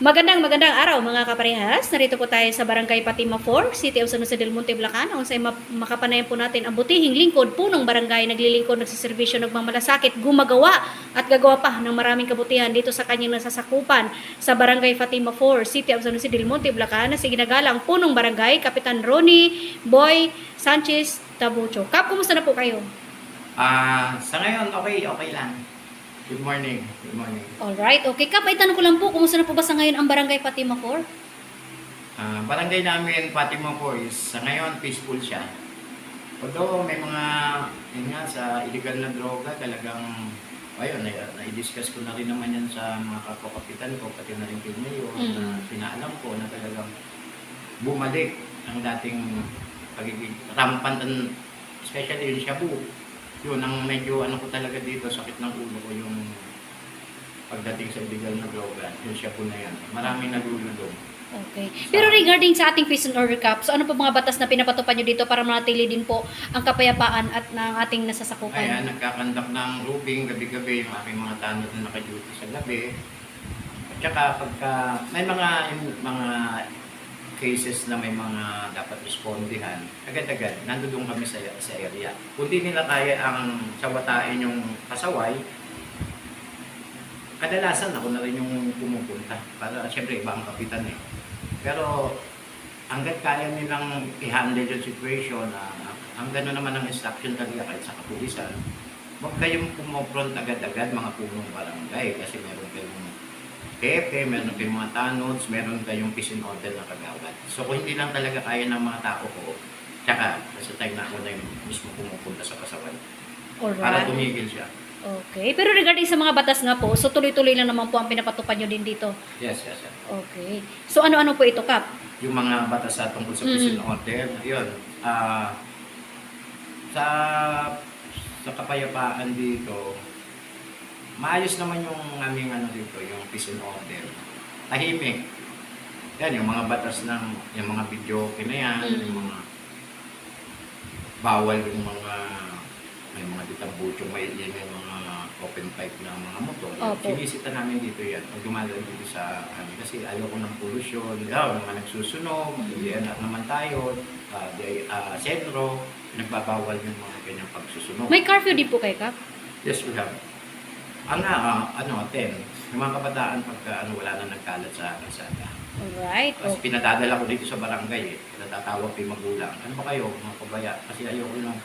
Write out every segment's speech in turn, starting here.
Magandang magandang araw mga kaparehas. Narito po tayo sa Barangay Patima 4, City of San Jose del Monte, Bulacan. Saan ma- makapanayan po natin ang butihing lingkod, punong barangay, naglilingkod, nagsiservisyo, nagmamalasakit, gumagawa at gagawa pa ng maraming kabutihan dito sa kanyang nasasakupan sa Barangay Fatima 4, City of San Jose del Monte, Bulacan na sinagalang punong barangay, Kapitan Ronnie Boy Sanchez Tabucho. Kap, kumusta na po kayo? Ah, sa ngayon, okay, okay lang. Good morning. Good morning. Alright, okay. Kap, ay tanong ko lang po, kumusta na po ba sa ngayon ang Barangay Fatima 4? Ah, barangay namin, Fatima po, is sa ngayon, peaceful siya. Although may mga, yun nga, sa illegal na droga, talagang, ayun, na- na-discuss ko na rin naman yan sa mga kapitan ko, pati na rin kay Mayor, na Mm. pinaalam ko na talagang bumalik ang dating pagiging rampant, especially yung shabu. Yun, ang medyo ano ko talaga dito, sakit ng ulo ko yung pagdating sa illegal na droga, yung shabu na yan. Maraming nagululong. Okay. Pero regarding sa ating prison order cap, so ano po mga batas na pinapatupad nyo dito para manatili din po ang kapayapaan at ng ating nasasakupan? Kaya nagkakandak ng rubing gabi-gabi yung aking mga tanod na naka-duty sa gabi. At saka pagka may mga mga cases na may mga dapat respondihan, agad-agad nandoon kami sa, sa area. Kung di nila kaya ang sawatain yung kasaway, kadalasan ako na rin yung pumupunta. Para siyempre iba ang kapitan eh. Pero hanggat kaya nilang i-handle yung situation, na ang gano'n naman ang instruction talaga kahit sa kapulisan, huwag kayong pumofront agad-agad mga punong barangay kasi meron kayong pepe, meron kayong mga tanods, meron kayong and order na kagawad. So kung hindi lang talaga kaya ng mga tao ko, tsaka sa time na ako na yung mismo pumupunta sa kasawan para Alright. tumigil siya. Okay. Pero regarding sa mga batas nga po, so tuloy-tuloy lang naman po ang pinapatupad nyo din dito. Yes, yes, yes. Okay. So ano-ano po ito, Kap? yung mga batas sa tungkol sa Mm. peace and order, yun. Ah, sa sa kapayapaan dito, maayos naman yung aming ano dito, yung peace and order. Tahimik. Yan, yung mga batas ng, yung mga video na yan, Mm. yung mga bawal yung mga may mga ditambucho, may, may mga open pipe na mga motor. Opo. Sinisita namin dito yan. Pag dumadaan dito sa amin. Kasi ayoko ng pollution. Yaw, mga nagsusunog. Mhm. Yan naman tayo. Uh, di, sentro. Nagbabawal yung mga ganyang pagsusunog. May curfew din po kay Kap? Yes, we have. Ang ah, ano, 10. Yung mga kabataan pagka ano, wala na nagkalat sa kalsada. Alright. Kasi Okay. pinadadala ko dito sa barangay eh. Natatawag ko yung magulang. Ano ba kayo, mga pabaya? Kasi ayoko nung...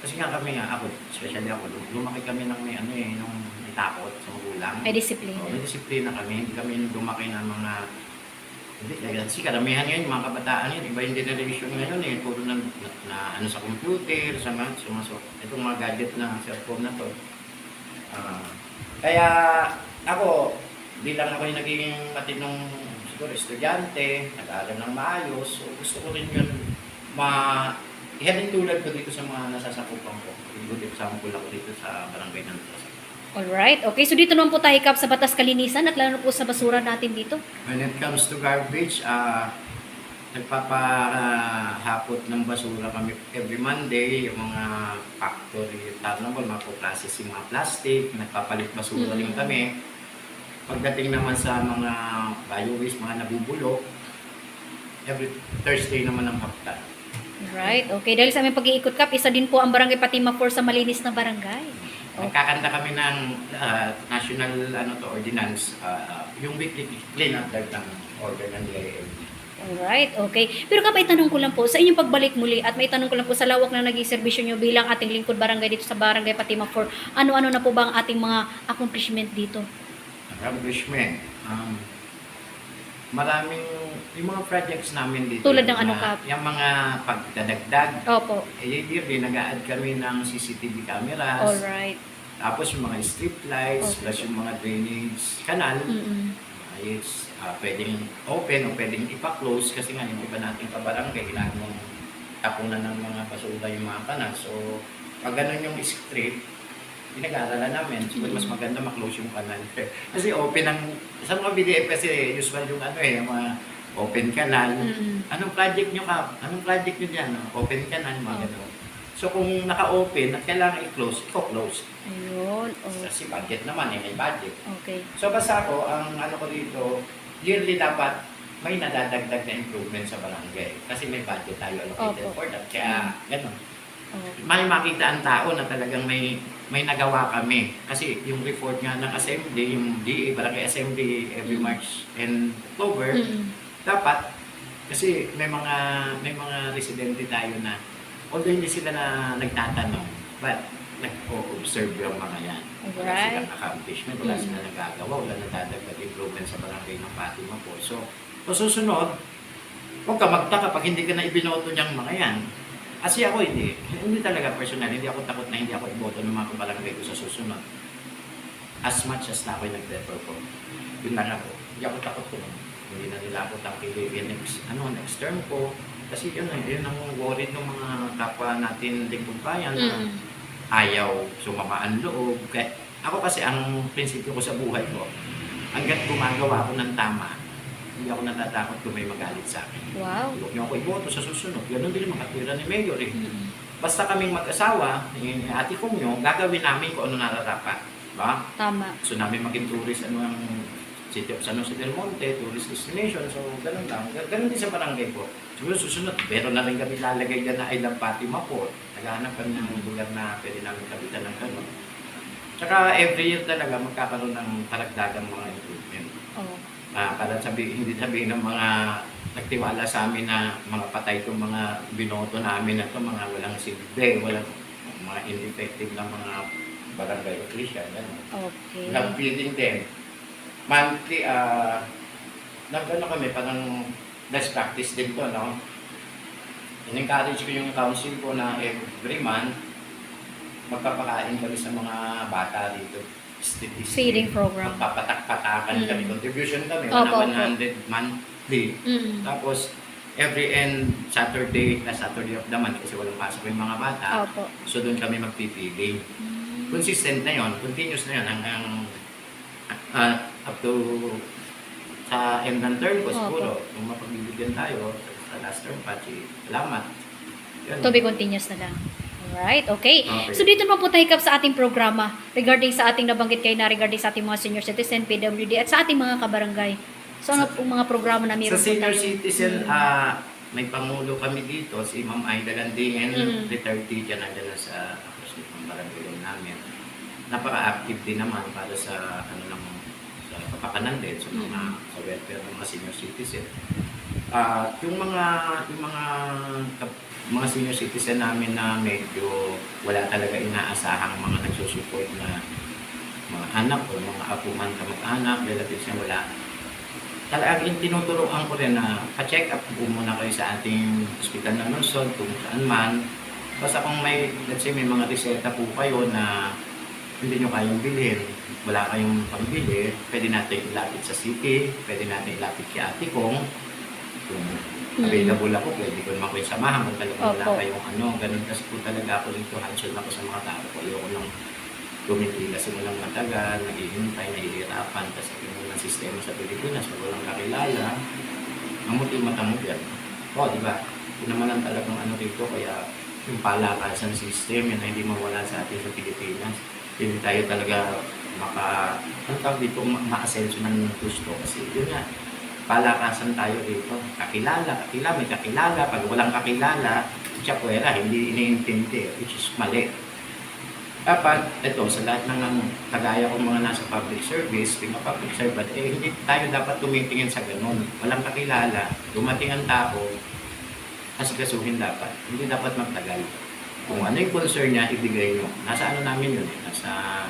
Kasi nga kami nga, ako, especially ako, lum- lumaki kami ng may ano eh, nung may takot sa magulang. May discipline. Oo, may disiplina kami. Hindi kami lumaki ng mga... Hindi, kasi karamihan ngayon, yung mga kabataan yun, iba yung generation ngayon eh. Puro na, na, na ano sa computer, sa mga, sa mga, so- itong mga gadget na cellphone na to. Ah, kaya ako, di lang ako yung naging matinong siguro estudyante, nag-aaral ng maayos. So gusto ko rin yun ma ihalin tulad ko dito sa mga nasasakupan ko. Good example ako dito sa barangay ng nasasakupan. Alright. Okay. So dito naman po tayo, Kap, sa batas kalinisan at lalo po sa basura natin dito. When it comes to garbage, ah nagpapahapot ng basura kami every Monday, yung mga factory, mga processing mga plastic, nagpapalit basura rin Mm. kami. Pagdating naman sa mga bio-waste, mga nabubulok, every Thursday naman ang haptan. Alright. Okay. Dahil sa aming pag-iikot, Kap, isa din po ang Barangay Patima 4 sa malinis na barangay. Nagkakanta kami ng ah, national ano to, ordinance, ah, yung weekly clean up ng order ng DILG. Alright, okay. Pero kapay tanong ko lang po, sa inyong pagbalik muli at may tanong ko lang po sa lawak na naging serbisyo nyo bilang ating lingkod barangay dito sa Barangay Patima 4, ano-ano na po ba ang ating mga accomplishment dito? accomplishment. Um, maraming yung mga projects namin dito. Tulad ng ano, Kap? Yung mga pagdadagdag. Opo. Eh, yearly, nag-a-add kami ng CCTV cameras. Alright. Tapos yung mga street lights, Okay. plus yung mga drainage canal. Mm-mm. It's uh, pwedeng open o pwedeng ipa-close kasi nga yung iba nating kabarangay, ginagawang tapunan ng mga basura yung mga kanal. So, pag ganun yung street, pinag-aaralan namin. So, mas Mm. maganda ma-close yung kanal. kasi open ang, sa mga BDF kasi usual yung ano eh, yung mga open canal. Mm-mm. Anong project nyo ka? Anong project nyo dyan? Open canal, mga Okay. ganun. So, kung naka-open at kailangan i-close, i-close. Ayun. Oh, Kasi budget naman eh, may budget. okay. So basta ako, ang ano ko dito, yearly dapat may nadadagdag na improvement sa barangay. Kasi may budget tayo allocated Opo. for that. Kaya, gano'n. Oh. May makita ang tao na talagang may may nagawa kami. Kasi yung report nga ng assembly, yung DA, Barangay Assembly every Mm. March and October, Mm-mm. dapat kasi may mga may mga residente tayo na although hindi sila na nagtatanong but nag-observe yung mga yan. Wala Alright. silang accomplishment, wala Mm. silang nagagawa, wala nadadagdag improvement sa barangay ng Fatima po. So, so susunod, huwag ka magtaka pag hindi ka na ibinoto niyang mga yan. Kasi ako hindi, hindi talaga personal, hindi ako takot na hindi ako iboto ng mga kabarangay ko sa susunod. As much as na ako'y nagpe-perform. Yun lang ako. Hindi ako takot ko. Hindi na nila ako tangkili next, ano, next term ko. Kasi yun, eh, yun ang worried ng mga kapwa natin lingkod bayan na Mm-mm. ayaw sumama ang loob. Kaya, ako kasi ang prinsipyo ko sa buhay ko, hanggat gumagawa ako ng tama, hindi ako natatakot kung may magalit sa akin. Wow. Huwag niyo ako iboto sa susunod. Ganon din mga katwira ni Mayor eh. Mm-mm. Basta kaming mag-asawa, yung ate kong nyo, gagawin namin kung ano nararapat. Ba? Tama. Gusto namin maging tourist, ano ang City of San Jose del Monte, tourist destination. So, ganun lang. Ga- Ganun din sa barangay po. Siguro susunod, meron na rin kami lalagay dyan na I love Fatima po. Naghahanap kami ng lugar na pwede namin kapitan ng ganun. Tsaka every year talaga magkakaroon ng karagdagang mga improvement. Oh. Ah, para sabi, hindi sabihin ng mga nagtiwala sa amin na mga patay itong mga binoto namin na ito, mga walang silbi, walang mga ineffective na mga barangay official. Ganun. Okay. Nag-feeding din. Monthly, ah, nag-ano kami, parang best practice din to, no? In-encourage ko yung council ko na every month, magpapakain kami sa mga bata dito. Feeding program. Magpapatak-patakan kami. Mm. Contribution kami, Opo, opo. 100 monthly. Mm-mm. Tapos, every end Saturday, na Saturday of the month, kasi walang pasok yung mga bata, Opo. so doon kami magpipili Mm. consistent na yon, continuous na yon hanggang ah, up to sa end ng term ko Opo. siguro. Kung mapagbibigyan tayo sa last term pa, si salamat. Yun. To be continuous na lang. Alright, okay. Okay. So dito naman po tayo kap sa ating programa regarding sa ating nabanggit kayo na regarding sa ating mga senior citizen, PWD at sa ating mga kabarangay. So ano pong mga programa na meron Sa po senior tayo? citizen, Mm. ah, may pangulo kami dito, si Ma'am Aida Landingen, Mm. retired teacher na dyan sa Apostolic ng barangay namin. Napaka-active din naman para sa ano ng kapakanan din sa mga sa welfare ng mga senior citizen. Ah, yung mga yung mga mga senior citizen namin na medyo wala talaga inaasahang mga nagsusupport na mga anak o mga apo man kamag-anak, relatives na wala talagang tinuturoan ko rin na pa-check up po muna kayo sa ating hospital ng Lungsod kung saan man. Basta kung may, let's say may mga reseta po kayo na hindi nyo kayang bilhin, wala kayong pambili, pwede natin ilapit sa city, pwede natin ilapit kay ate kong, kung available ako, pwede ko naman kayo samahan. Kung talagang wala Opo. kayong ano, ganun. Kasi po talaga ako dito, hands-on ako sa mga tao. Ko, ayoko lang tumipila simulang matagal, naghihintay, nahihirapan, kasi yung mga sistema sa Pilipinas, walang kakilala, mamuti mata mo yan. O, di ba? Yun naman ang talagang ano dito, kaya yung palakasan system, yun na hindi mawala sa atin sa Pilipinas. Hindi tayo talaga maka, tawag dito, ma- ma-asenso ng gusto. Kasi yun nga, palakasan tayo dito. Kakilala, kakilala, may kakilala. Pag walang kakilala, siya hindi iniintindi, which is mali dapat, ito, sa lahat ng ano, kagaya kong mga nasa public service, being a public servant, eh, hindi tayo dapat tumitingin sa ganun. Walang kakilala, dumating ang tao, asikasuhin dapat. Hindi dapat magtagal. Kung ano yung concern niya, ibigay nyo. Nasa ano namin yun eh, nasa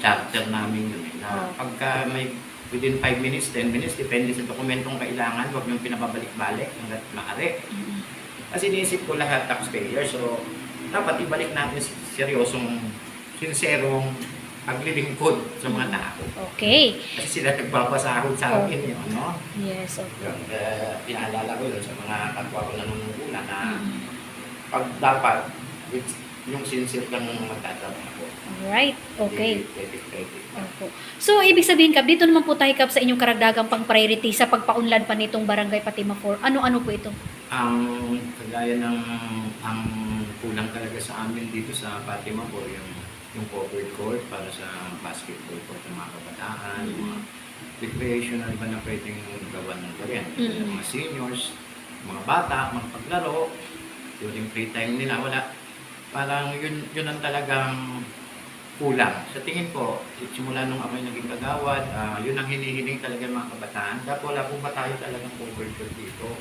charter namin yun eh, na Oh. pagka may within 5 minutes, 10 minutes, depende sa dokumentong kailangan, huwag nyo pinapabalik-balik hanggat maaari. Mm. Kasi iniisip ko lahat taxpayer, so dapat ibalik natin seryosong, sinserong paglilingkod sa mga tao. Okay. Kasi sila nagpapasahod sa akin yun, no? Yes, okay. Yun, eh, pinaalala ko yun sa mga kapwa ko nanunungkulan na Mm. pag dapat, with yung sincere kang magtatrabaho. Alright, okay. Opo. So, ibig sabihin, Kap, dito naman po tayo, Kap, sa inyong karagdagang pang-priority sa pagpaunlad pa nitong Barangay Patima 4. Ano-ano po ito? Ang kagaya ng ang kulang talaga sa amin dito sa Fatima po yung yung covered court para sa basketball court ng mga kabataan, yung mga recreational ba na pwedeng gawa ng ganyan. Mm-mm. Mga seniors, mga bata, mga paglaro, during free time nila, wala. Parang yun, yun ang talagang kulang. Sa tingin ko, simula nung ako yung naging kagawad, ah, yun ang hinihiling talaga mga kabataan. Dahil wala po ba tayo talagang covered court dito?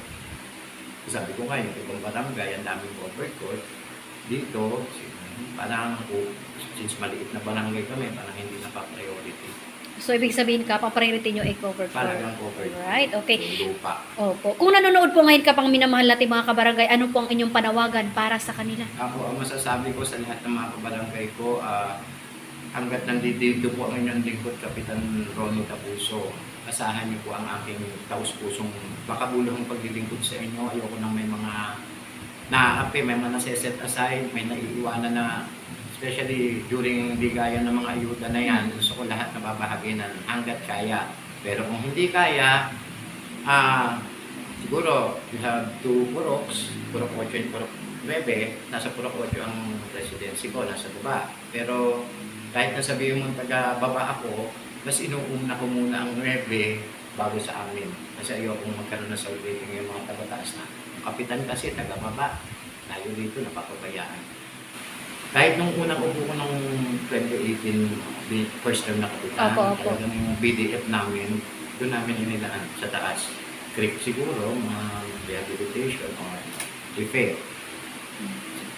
Sabi ko nga, yung ibang barangay, ang daming covered court. Dito, parang oh, since maliit na barangay kami, parang hindi na pa priority. So, ibig sabihin ka, pa-priority nyo ay covered for. Talagang covered. Right, okay. Lupa. Opo. Kung nanonood po ngayon ka pang minamahal natin mga kabarangay, ano po ang inyong panawagan para sa kanila? Ako, ang masasabi ko sa lahat ng mga kabarangay ko, ah, hanggat nandito po ang inyong lingkod, Kapitan Ronnie Tapuso, asahan niyo po ang aking taus-pusong makabuluhang paglilingkod sa inyo. Ayoko nang may mga naaapi, may mga nase-set aside, may naiiwanan na especially during bigayan ng mga ayuda na yan, gusto ko lahat nababahaginan hanggat kaya. Pero kung hindi kaya, ah, siguro you have two Puroks, Purok 8 and Purok 9, nasa Purok 8 ang residency ko, nasa baba. Pero kahit nasabihin mo taga baba ako, mas inuuna ko muna ang 9 bago sa amin. Kasi ayokong magkaroon na salvating yung mga taga-taas na. Kapitan kasi taga baba, tayo dito napapabayaan. Kahit nung unang upo ko nung 2018, the first term na kapitan, Opo, opo. talagang yung BDF namin, doon namin inilaan sa taas. Creek siguro, mga rehabilitation or repair.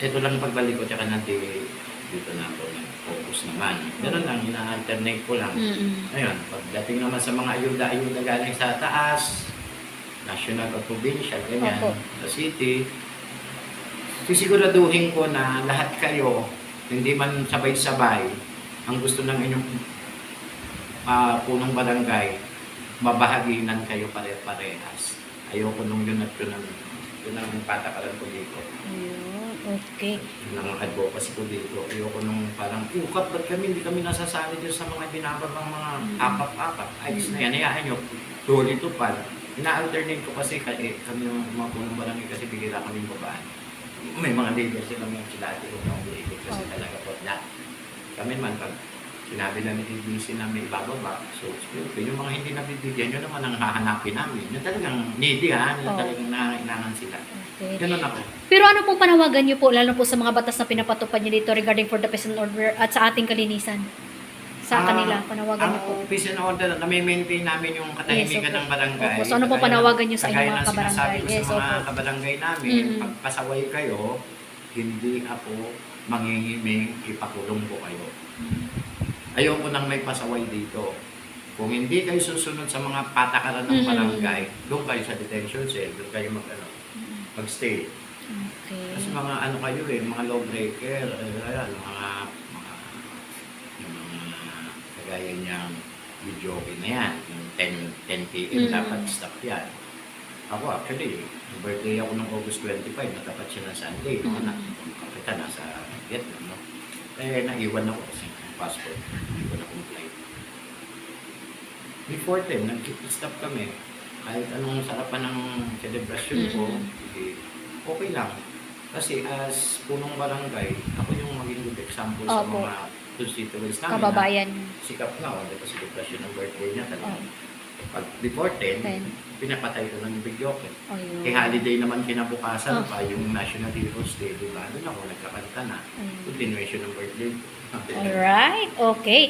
Ito lang pagbalik ko, tsaka na di, dito na ako nag-focus naman. Ganun lang, ina-alternate ko lang. Mm-mm. Ayun, pagdating naman sa mga ayuda-ayuda galing sa taas, national o provincial, ganyan, Opo. sa city, sisiguraduhin ko na lahat kayo, hindi man sabay-sabay, ang gusto ng inyong ah, punong barangay, mabahaginan kayo pare-parehas. Ayoko nung yun at yun ang, yun ang patakaran ko dito. Ayun, okay. Yun ang advocacy ko dito. Ayoko nung parang, ukat, ba't kami hindi kami nasasali dyan sa mga binababang mga Mm. apat-apat? Ayos na yan, hayaan nyo. Tuloy ito pa. Ina-alternate ko kasi kay, kami yung mga punong barangay kasi bigila kami babaan. May mga leaders sila mga sila ate ko mga leaders kasi Okay. talaga po lahat. Kami man pag sinabi na ni ABC na may bababa, so siguro yung mga hindi nabibigyan, yun naman ang hahanapin namin. Yung talagang needy ha, yung Oo. talagang nangangailangan sila. Okay. Ganun ako. Pero ano pong panawagan niyo po, lalo po sa mga batas na pinapatupad niyo dito regarding for the peace and order at sa ating kalinisan? Sa Ah, kanila, panawagan niyo po. Ang peace and order, na-maintain namin yung katahimikan ng barangay. Opo, so ano po Kagaya- panawagan niyo sa kagaya inyong mga ng sinasabi kabarangay? ko Yes, sa mga opo. kabarangay namin, Mm-mm. pag pasaway kayo, hindi ako mangingiming ipakulong ko kayo. Ayoko nang may pasaway dito. Kung hindi kayo susunod sa mga patakaran ng Mm-mm. barangay, doon kayo sa detention cell, doon kayo mag, ano, magstay. Okay. Kasi mga ano kayo eh, mga lawbreaker, eh, ayan, mga kagaya niyang video na yan, yung 10, 10 p.m. Mm. dapat stop yan. Ako actually, yung birthday ako ng August 25, natapat siya ng Sunday? Mm. na, kapitan nasa Vietnam, no? Eh, naiwan ako kasi yung passport, naiwan akong flight. Before 10, nag-stop kami. Kahit anong sarapan ng celebration ko, Mm. eh, okay lang. Kasi as punong barangay, ako yung maging good example sa Opo. mga constituents namin. Kababayan. Na sikap na ako, dahil celebration ng birthday niya talaga. Oh, Pag before 10, Ten. pinapatay ko ng video ko. ayun. Eh holiday naman kinabukasan Oh. pa, yung National Heroes Day, di ba? Doon ako nagkakanta na. Continuation ng birthday ko. Alright, okay.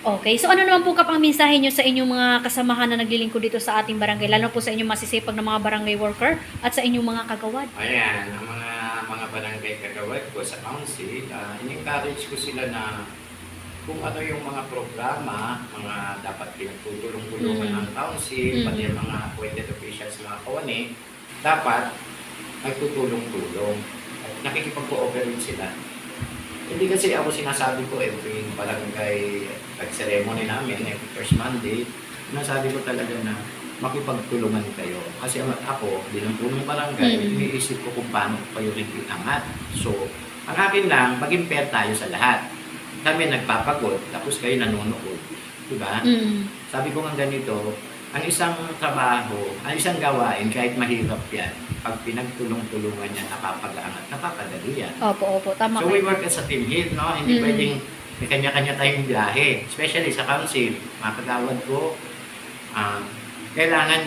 Okay, so ano naman po kapang mensahe nyo sa inyong mga kasamahan na naglilingkod dito sa ating barangay, lalo po sa inyong masisipag na mga barangay worker at sa inyong mga kagawad? Ayan, ang mga barangay kagawad ko sa council, uh, in-encourage ko sila na kung ano yung mga programa, mga dapat pinagtutulong-tulungan Mm. ng council, Mm. pati yung mga appointed officials, mga kawani, dapat nagtutulong-tulong at nakikipag-cooperate sila. Hindi kasi ako sinasabi ko every barangay pag-ceremony namin, every first Monday, sinasabi ko talaga na makipagtulungan kayo. Kasi ako, bilang punong barangay, Mm. iniisip ko kung paano kayo rin iangat. So, ang akin lang, maging fair tayo sa lahat. Kami nagpapagod, tapos kayo nanonood. Diba? Mm. Sabi ko nga ganito, ang isang trabaho, ang isang gawain, kahit mahirap yan, pag pinagtulong-tulungan yan, napapagaan at napapadali yan. Opo, opo, tama So we work as a team here, no? Hindi Mm. pwedeng may kanya-kanya tayong biyahe. Especially sa council, mga kagawad ko, ah, kailangan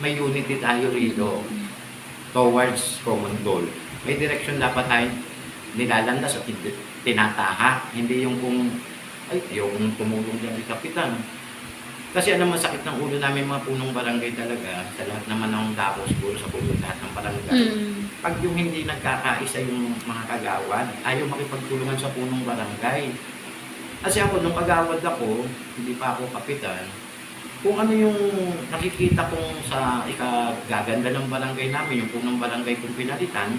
may unity tayo rito towards common goal. May direction dapat tayo nilalandas at tinataha. Hindi yung kung, ay, ayokong tumulong dyan ni Kapitan. Kasi ano masakit ng ulo namin mga punong barangay talaga, sa lahat naman ng dako siguro sa punong lahat ng barangay. Mm. Pag yung hindi nagkakaisa yung mga kagawad, ayaw makipagtulungan sa punong barangay. Kasi ako, nung kagawad ako, hindi pa ako kapitan, kung ano yung nakikita kong sa ikagaganda ng barangay namin, yung punong barangay kong pinalitan,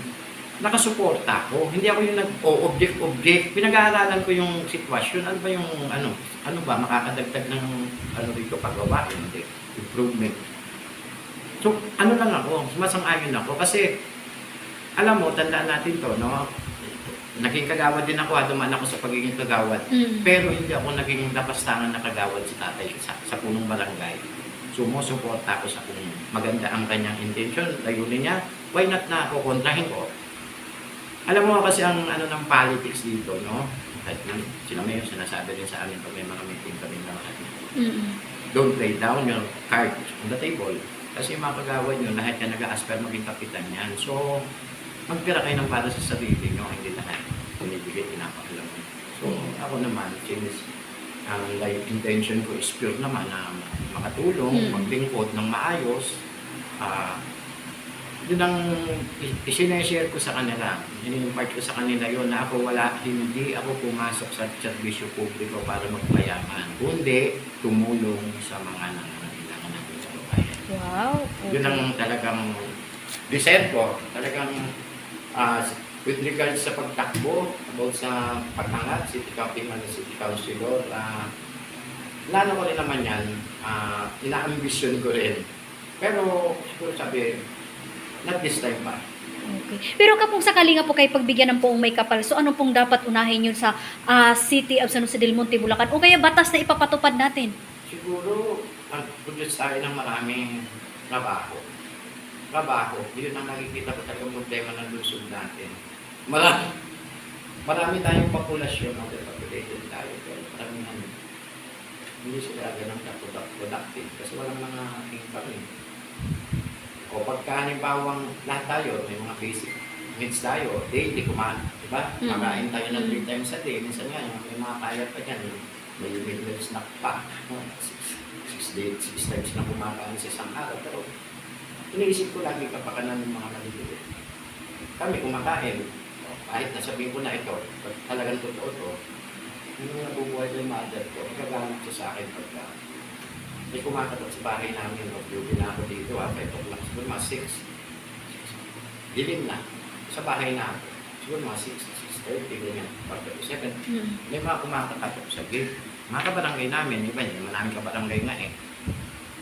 nakasuporta ako. Hindi ako yung nag-object-object. Pinag-aaralan ko yung sitwasyon. Ano ba yung, ano, ano ba, makakadagdag ng, ano dito, paggawa, hindi, improvement. So, ano lang ako, sumasang-ayon ako. Kasi, alam mo, tandaan natin to, no? Naging kagawad din ako, ha, dumaan ako sa pagiging kagawad. Mm. Pero hindi ako naging lapastangan na kagawad sa tatay sa, sa punong barangay. Sumusuporta ako sa kung maganda ang kanyang intention, layunin niya, why not na ako kontrahin ko? Alam mo kasi ang ano ng politics dito, no? Kahit na, sila may sinasabi rin sa amin pag may mga meeting kami ng Mm. don't lay down your cards on the table. Kasi yung mga kagawad nyo, lahat yan nag-aspire maging kapitan yan. So, magtira kayo ng para sa sarili nyo, hindi lahat binibigay, pinapakalam. So, ako naman, since ang life intention ko is pure naman na makatulong, Hmm. maglingkod ng maayos, ah, yun ang isineshare ko sa kanila. Ini-impart ko sa kanila yun na ako wala, hindi ako pumasok sa serbisyo publiko para magpayaman, kundi tumulong sa mga nangangailangan natin sa bayan. Wow. Yun ang talagang desire ko. Talagang ah, with regards sa pagtakbo, about sa pagtangat, city council, ano, city councilor, uh, lalo ko rin naman yan, ah, ina-ambition ko rin. Pero siguro sabi, not this time pa. Okay. Pero kapag sakali nga po kayo pagbigyan ng poong may kapal, so ano pong dapat unahin yun sa ah, City of San Jose del Monte, Bulacan? O kaya batas na ipapatupad natin? Siguro, ang produce tayo ng maraming trabaho. Trabaho, yun ang nakikita ko talagang problema ng lungsod natin. Marami, marami tayong populasyon, overpopulated tayo, pero marami ano, hindi sila ka-product- productive kasi walang mga income eh. O pagka halimbawang lahat tayo, may mga basic needs tayo, daily kumain, di ba? Mm. Makain tayo ng Mm. three times a day, minsan nga, may mga kaya pa dyan, may middle snack pa. Six, six, days, six times na kumakain sa isang araw. Pero iniisip ko lagi kapakanan ng mga maliliit. Kami kumakain. Kahit nasabihin ko na ito, talagang totoo to, yung nabubuhay ko yung mother ko, nagagamit siya sa akin pagka may kumakatot sa bahay namin, o duty na ako dito, ha, 5 o'clock, siguro mga 6. Dilim na, sa bahay na ako. Siguro mga 6, 6.30, ganyan, 7. Mm. May mga kumakatok sa gate. Mga kabarangay namin, iba yun, maraming kabarangay nga eh.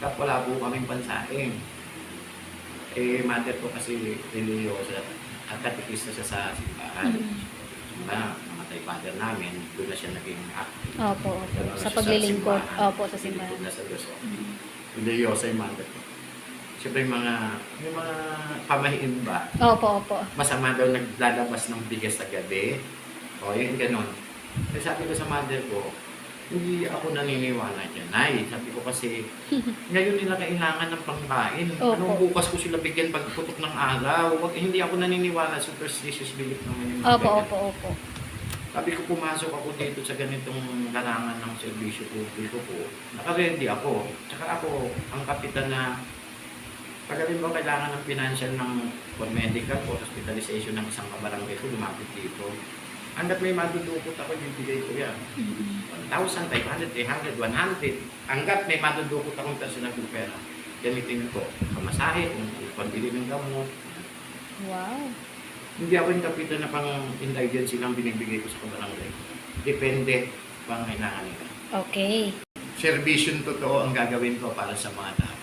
Kap wala po kaming pansaing. Eh, mother ko kasi religyosa at katikista siya sa simbahan. Mm. Simbahan, namatay father namin, doon na siya naging active. Opo, opo. Doon na Sa paglilingkod. Opo, sa simbahan. Doon na sa Diyos. oh. Mm. Religyosa yung mother ko. Siyempre yung mga, yung mga pamahiin ba, Opo, opo. masama daw naglalabas ng bigas sa gabi. O, yun ganun. Kaya sabi ko sa mother ko, hindi ako naniniwala dyan. Ay, sabi ko kasi, ngayon nila kailangan ng pangkain. Opo. Anong bukas ko sila bigyan pag putok ng araw? Wag, hindi ako naniniwala. Superstitious belief naman yung mga Opo, ganyan. opo, opo. Sabi ko, pumasok ako dito sa ganitong larangan ng serbisyo publiko po. Naka-ready ako. Tsaka ako, ang kapitan na pag alin ba kailangan ng financial ng for medical o hospitalization ng isang kabarangay ko, lumapit dito. Hanggat may madudukot ako, bibigay ko yan. Mm. 1,000, 500, 300, 100. Hanggat may madudukot akong personal ng pera. Gamitin ko. Pamasahe, kung pambili ng gamot. Wow. Hindi ako yung kapitan na pang indigency lang binibigay ko sa kabarangay. Depende pang kailangan nila. Okay. Servisyon totoo ang gagawin ko para sa mga tao.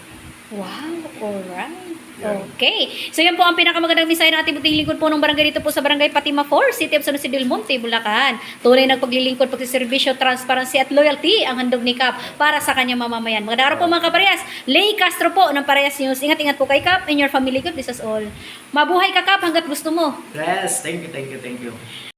Wow, alright. Yeah. Okay. So yan po ang pinakamagandang mensahe ng ating buting lingkod po ng barangay dito po sa Barangay Patima 4, City of San Jose del Monte, Bulacan. Tunay na paglilingkod, pagsiservisyo, transparency at loyalty ang handog ni Kap para sa kanyang mamamayan. Magandang araw po mga kaparehas. Lay Castro po ng Parehas News. Ingat-ingat po kay Kap and your family. God bless us all. Mabuhay ka Kap hanggat gusto mo. Yes, thank you, thank you, thank you.